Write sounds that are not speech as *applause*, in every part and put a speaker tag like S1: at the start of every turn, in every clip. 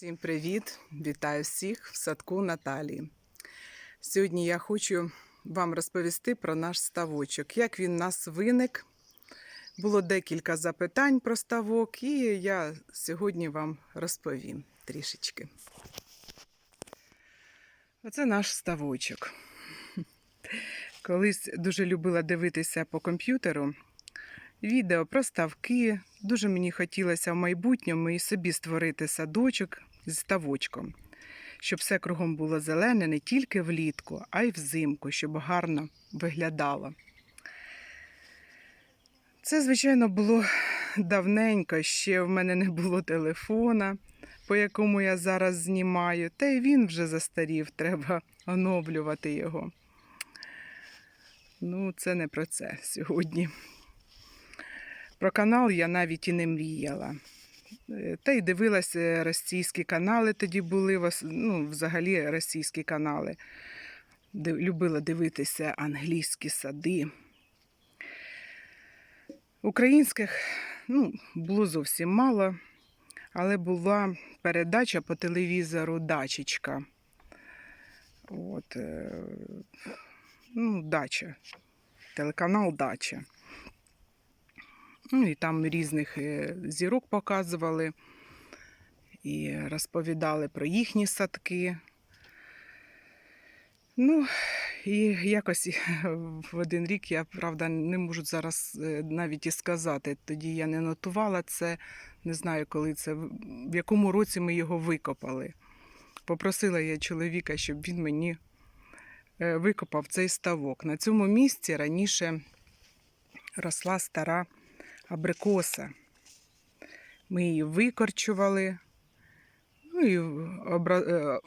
S1: Всім привіт! Вітаю всіх в садку Наталії. Сьогодні я хочу вам розповісти про наш ставочок, як він у нас виник. Було декілька запитань про ставок, і я сьогодні вам розповім трішечки. Оце наш ставочок. Колись дуже любила дивитися по комп'ютеру відео про ставки. Дуже мені хотілося в майбутньому і собі створити садочок з ставочком, щоб все кругом було зелене не тільки влітку, а й взимку, щоб гарно виглядало. Це, звичайно, було давненько, ще в мене не було телефона, по якому я зараз знімаю, та й він вже застарів, треба оновлювати його. Ну, це не про це сьогодні. Про канал я навіть і не мріяла. Е, Та й дивилася російські канали тоді були, ну, взагалі російські канали. Любила дивитися англійські сади. Українських ну, було зовсім мало, але була передача по телевізору Дачечка. От, е, ну, дача. Телеканал Дача. Ну, і там різних е, зірок показували і розповідали про їхні садки. Ну, і якось *laughs* в один рік я, правда, не можу зараз е, навіть і сказати. Тоді я не нотувала це, не знаю, коли це, в якому році ми його викопали. Попросила я чоловіка, щоб він мені е, викопав цей ставок. На цьому місці раніше росла стара абрикоса. Ми її викорчували, ну і обра... е,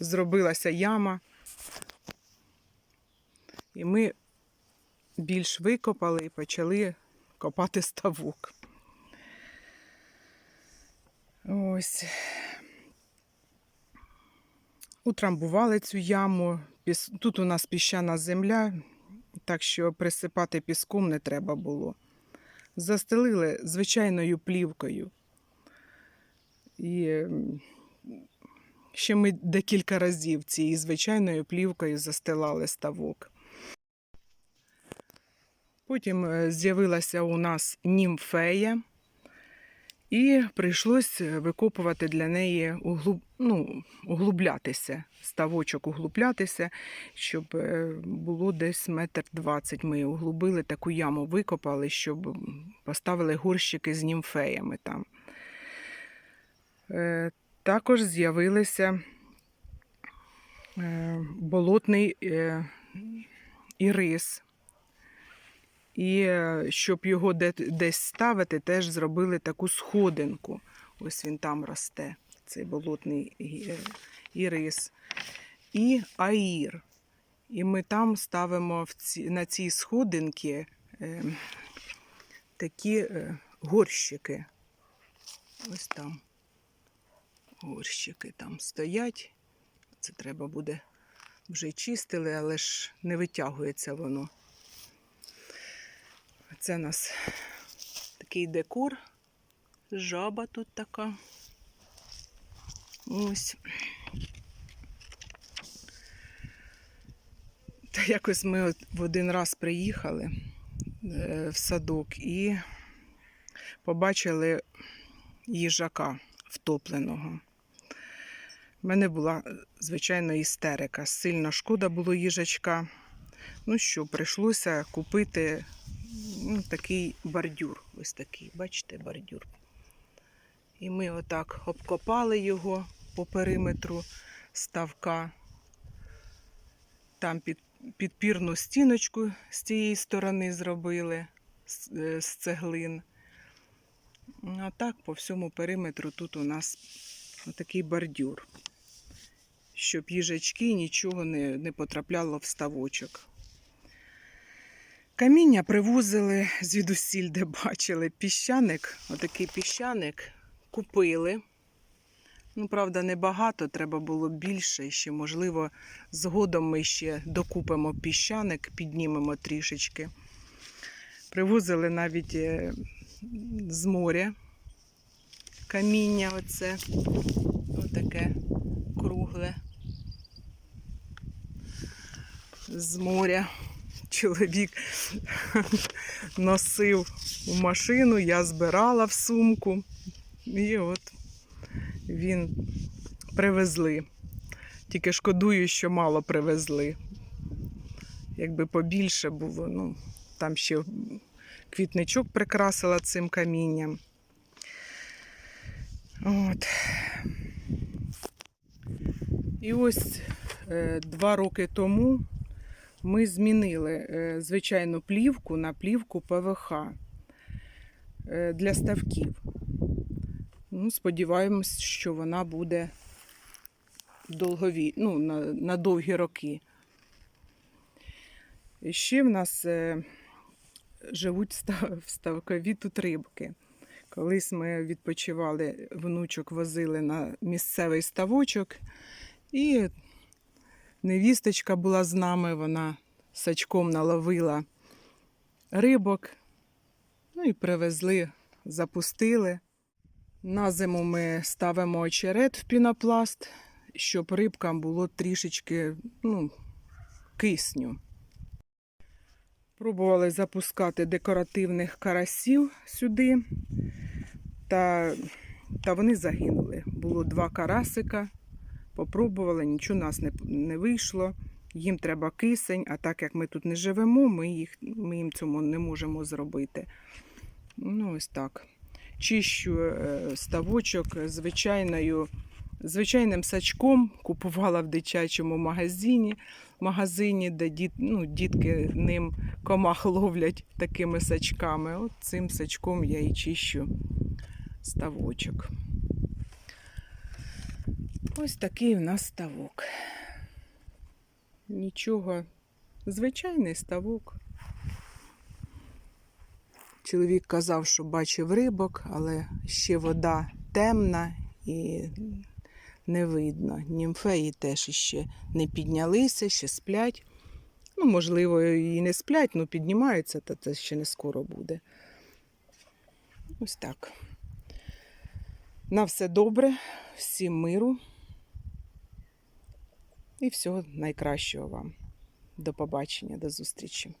S1: зробилася яма. І ми більш викопали і почали копати ставок. Ось. Утрамбували цю яму. Тут у нас піщана земля, так що присипати піском не треба було. Застелили звичайною плівкою. І ще ми декілька разів цією звичайною плівкою застилали ставок. Потім е, з'явилася у нас німфея, і прийшлось викопувати для неї углуб... ну, углублятися, ставочок углублятися, щоб е, було десь метр двадцять. Ми углубили таку яму, викопали, щоб поставили горщики з німфеями там. Е, Також з'явилися е, болотний е, ірис. І е, щоб його де- десь ставити, теж зробили таку сходинку. Ось він там росте, цей болотний е, ірис. І аїр. І ми там ставимо в ці, на цій сходинки е, такі е, горщики. Ось там горщики там стоять. Це треба буде вже чистили, але ж не витягується воно. Це у нас такий декор. Жаба тут така. Ось. Та якось ми от в один раз приїхали е, в садок і побачили їжака втопленого. У мене була, звичайно, істерика. Сильно шкода було їжачка. Ну що, прийшлося купити ну, такий бордюр. Ось такий, бачите, бордюр. І ми отак обкопали його по периметру ставка. Там під, підпірну стіночку з цієї сторони зробили з, е, з цеглин. А так по всьому периметру тут у нас отакий бордюр, щоб їжачки нічого не, не потрапляло в ставочок. Каміння привозили звідусіль, де бачили. Піщаник, отакий піщаник купили. Ну, правда, небагато, треба було більше. І ще, можливо, згодом ми ще докупимо піщаник, піднімемо трішечки. Привозили навіть е, з моря каміння оце. Отаке кругле. З моря чоловік носив у машину, я збирала в сумку. І от він привезли. Тільки шкодую, що мало привезли. Якби побільше було, ну, там ще квітничок прикрасила цим камінням. От. І ось е, два роки тому ми змінили е, звичайну плівку на плівку ПВХ е, для ставків. Ну, сподіваємось, що вона буде довгові, ну, на, на довгі роки. І ще в нас е, живуть ста- ставкові тут рибки. Колись ми відпочивали, внучок возили на місцевий ставочок, і невісточка була з нами, вона сачком наловила рибок, ну і привезли, запустили. На зиму ми ставимо очерет в пінопласт, щоб рибкам було трішечки ну, кисню. Пробували запускати декоративних карасів сюди, та, та вони загинули. Було два карасика, попробували, нічого у нас не, не вийшло. Їм треба кисень, а так як ми тут не живемо, ми, їх, ми їм цьому не можемо зробити. Ну, ось так. Чищу е, ставочок звичайною, звичайним сачком, купувала в дитячому магазині, магазині, де діт, ну, дітки ним комах ловлять такими сачками. От цим сачком я і чищу ставочок. Ось такий в нас ставок. Нічого, звичайний ставок. Чоловік казав, що бачив рибок, але ще вода темна і не видно. Німфеї теж ще не піднялися, ще сплять. Ну, можливо, і не сплять, але піднімаються, та це ще не скоро буде. Ось так. На все добре, всім миру і всього найкращого вам. До побачення, до зустрічі.